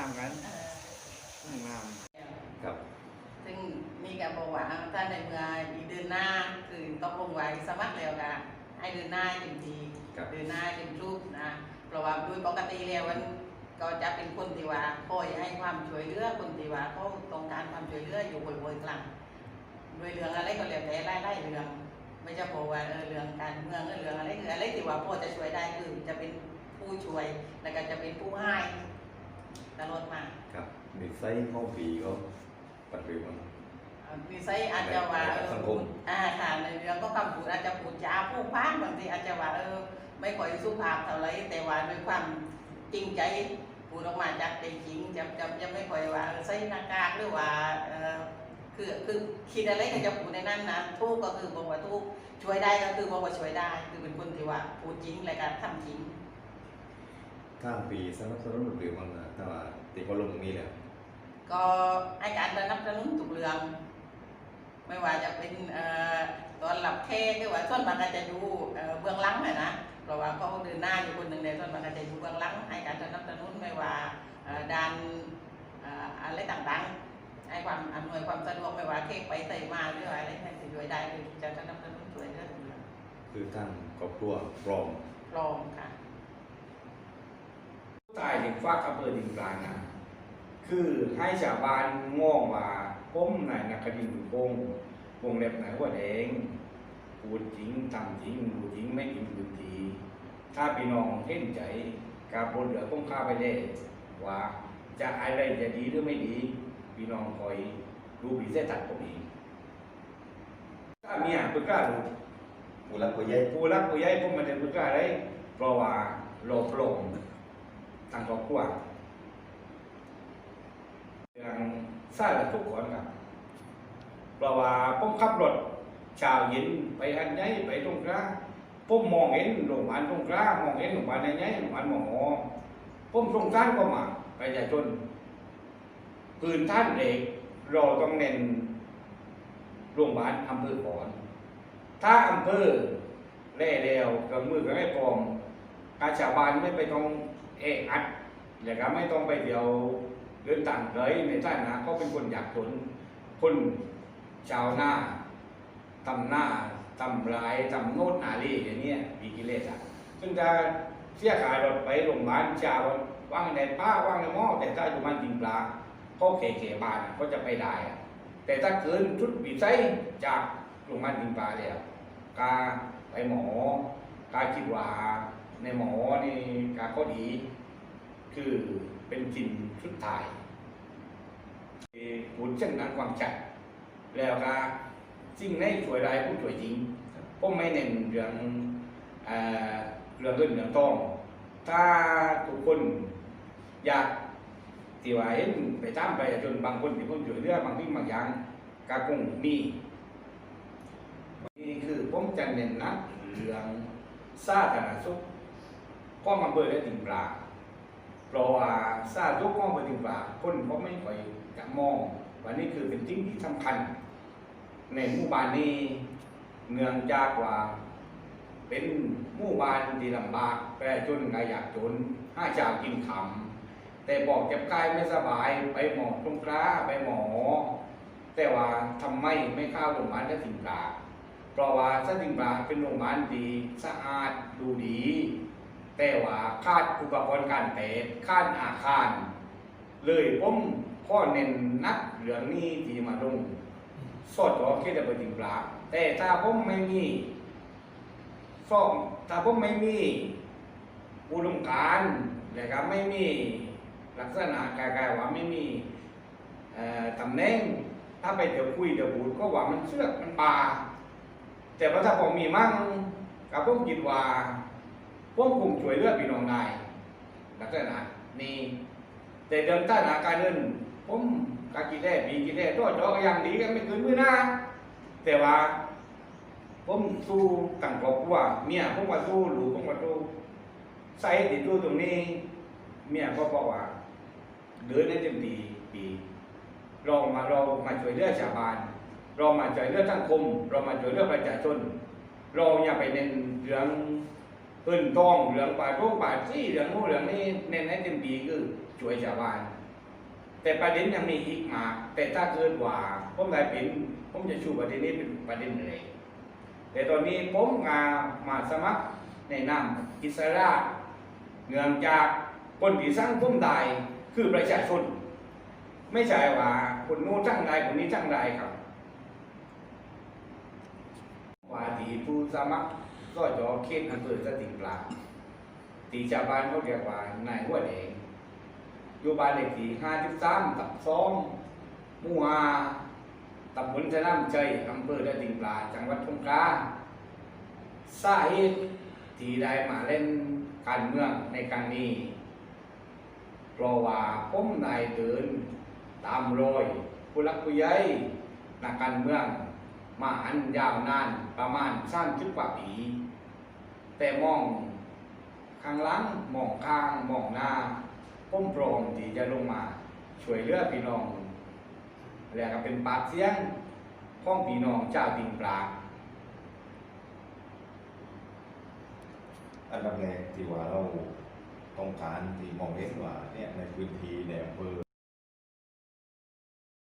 น้ำกันน้ำกันน้ำครับ ซึ่งมีการบอกว่าถ้าในเมื่ออีกเดือนหน้าคือต้องลงไว้สมัครแล้วกันให้เดือนหน้าเต็มทีครับเดือนหน้าเต็มรูปนะเพราะว่าโดยปกติแล้วมันก็จะเป็นคนที่ว่าคอยให้ความช่วยเหลือคนที่ว่าเขาต้องการความช่วยเหลืออยู่บ่อยๆครั้งโดยเรื่องอะไรก็แล้วแต่ไล่ๆเรื่องไม่ใช่บอกว่าเออเรื่องการเมืองเออเรื่องอะไรคืออะไรที่ว่าพ่อจะช่วยได้คือจะเป็นผู้ช่วยแล้วก็จะเป็นผู้ให้ ตลอดมาครับนิสัยของปีเขาปัดเรื่องนิสัยอาจจะว่าเออสังคม อ่าค่ะในเรื่องก็คำพูดอาจจะพูดจาผู้พานบางทีอาจจะว่าเออไม่ค่อยสุภาพเท่าไหรแต่ว่าด้วยความจริงใจพูดออกมาจากใจจริงจะจะจะไม่ค่อยว่าเออใส่หน้ากากหรือว่าเออคือคือคิดอะไรก็จะพูดในนั้นนะทุกก็คือบอกว่าทุกช่วยได้ก็คือบอกว่าช่วยได้ คือเป็นคนที่ว่าพูดจริงและก็ทำจริง ข้ามปีสนับสนุนหรือมันนะถ้าว่า ติดก็ลงตรงนี้แหละก็ให้การสนับสนุนทุกเรื่อง ไม่ว่าจะเป็นเอ่อตอนหลับแค่หรือว่าส่วนมากก็จะดูเอ่อเบื้องหลังน่ะนะเพราะว่าเขาเดินหน้าอยู่คนหนึ่งในส่วนมากก็จะดูเบื้องหลังให้การสนับสนุนไม่ว่าเอ่อด้านเอ่ออะไรต่างๆให้ความอำนวยความสะดวกไม่ว่าเค้กไปเตยมาหรือว่าอะไรให้ช่วยได้คือจะสนับสนุนช่วยเหลือทุกเรื่องคือทางครอบครัวพร้อมพร้อมค่ะตายถึงฟากอำเภอดิงกลางนะ คือให้ชาวบ้านมองว่าผมนายนักดินพงศ์วงเล็บไหนว่าเองพูดจริงทำจริงดูจริงไม่กินพื้นทีถ้าพี่น้องเห็นใจการบนเหลือต้องข้าไปได้ว่าจะอะไรจะดีหรือไม่ดีพี่น้องคอยดูผีเส้ตัดผมเองถ้าเมียปึกกล้าดูผู้รักผู้ใหญ่ผู้รักผู้ใหญ่ผมไมันจะปึกกล้าได้เพราะว่าโลภโลงทางครอบครัว ย่างทราบกันทุกคนครับเพราะว่าผมขับรถเชาวเย็นไปอันไหนไปตรงกลางผมมองเห็นโรงพยาบาลตรงกลางมองเห็นโรงพยาบาลไหนไหนโรงพยาบาลหมอผมสงสารก็มาประชาชนปืนท่านเด็กเราต้องเน้นโรงพยาบาลอำเภอก่อนถ้าอำเภอแล่แล้วกับมือกับไอ้ปองการชาบานไม่ไปต้องเอะอัดแล้วก็ไม่ต้องไปเดียว เดินต่างเลยในท่านนะเขาเป็นคนอยากจนคนชาวนาตำหน้าตำรายตำโนดนาลีอย่างเนี้ยมีกิเลสอะซึ่งจะเสียขายรถไปโรงพยาบาลชาวว่างในป้าว่างในหม้อแต่ถ้าอยู่บ้านจริงปลาเขาเขบานอะเขาจะไปได้อะแต่ถ้าเกินชุดวิสัยจากโรงพยาบาลจริงปลาแล้วกาไปหมอกาคิดว่าในหมอนี่กาก็ดี คือเป็นจินชุดถ่ายหุ่นเช่นนั้นความจัด แล้วก็สิ่งในช่วยได้ผู้ช่วยจริงผมไม่เน้นเรื่องเรื่องเงินเรื่องทอง ถ้าทุกคนอยากที่ว่าเห็นไปตามไปจนบางคนที่คนช่วยเหลือบางทีบางอย่างก็คงมีนี่คือผมจะเน้นนักเรื่องสาธารณสุขก็มาเบิดได้ถึงปลา เพราะว่าซาทุกข้องปฏิบัติคนเขาไม่ค่อยจะมองว่านี่คือเป็นสิ่งที่สำคัญ ในหมู่บ้านนี้เนื่องจากว่าเป็นหมู่บ้านที่ลำบากแปรจนก็อยากจนห้าจากินคำแต่บอกเจ็บกายไม่สบายไปหมอตรงกล้าไปหมอ แต่ว่าทำไมไม่เข้าโรงพยาบาลสถิงปลาเพราะว่าสิงปลาเป็นโรงพยาบาลดีสะอาดดูดี แต่ว่าขาดอุปกรณ์การแพทย์ขาดอาคาร เลยผมข้อเน้นนักเรื่องนี้ที่มาลงสอดจอแค่จะไปถึงปลาแต่ถ้าผมไม่มีซ่อมถ้าผมไม่มีอุดมการนะครับไม่มีลักษณะกายๆว่าไม่มีตำแหน่งถ้าไปเดี๋ยวคุยเดี๋ยวพูดก็ว่ามันเสือกมันปลาแต่ว่าถ้าผมมีมั่งกับผมคิดว่า พวกกลุ่มช่วยเลือพี่น้องได้ลักษณะนี้แต่เดิมต้านอาการเดินผมกากินได้ปีกินได้ตัวจอก็ยังดีกันไม่เกินมือหน้าแต่ว่า ผมสู้ต่างครอบครัวเมียผมว่าสู้หลูผมว่าสู้ใส่ติดตัวตรงนี้ เมียก็บอกว่าเดินได้เต็มทีปีเรามาเรามาช่วยเหลือชาวบ้าน เรามาช่วยเหลือสังคม เรามาช่วยเหลือประชาชน เราอย่าไปเน้นเรื่อง เพิ่นต้องเหลืองป่าโรคป่าซี่เหลืองโน้นเหลืองนี่เน้นให้เต็มที่คือช่วยชาวบ้าน แต่ประเด็นยังมีอีกมากแต่ถ้าเกิดว่าผมได้เป็นผมจะชูประเด็นนี้เป็นประเด็นเลยแต่ตอนนี้ผมมามาสมัครในนามอิสระเนื่องจากคนที่สร้างผมได้คือประชาชน ไม่ใช่ว่าคนโน้นจ้างได้คนนี้จ้างได้ครับว่าที่ผู้สมัคร ก็จอเขตอำเภอสติงปลาตีชาวบ้านเขาเรียกว่านายหัวแดงอยู่บ้านเลขที่ห้าสิบสามตับสองมู่หาตำบลชะน้ำใจอำเภอสติงปลาจังหวัดสงขลาสาเหตุที่ได้มาเล่นการเมืองในครั้งนี้เพราะว่าผมนายเดินตามรอยผู้รักผู้ใหญ่นักการเมือง มาอันยาวนานประมาณสามสิบกว่าปี แต่มองข้างหลังมองข้างมองหน้าผมพร้อมที่จะลงมาช่วยเหลือพี่น้องแล้วก็เป็นปากเสียงของพี่น้องเจ้าติงปลาอันดับแรกที่ว่าเราต้องการที่มองเห็นว่าเนี่ยในพื้นที่ในอำเภอ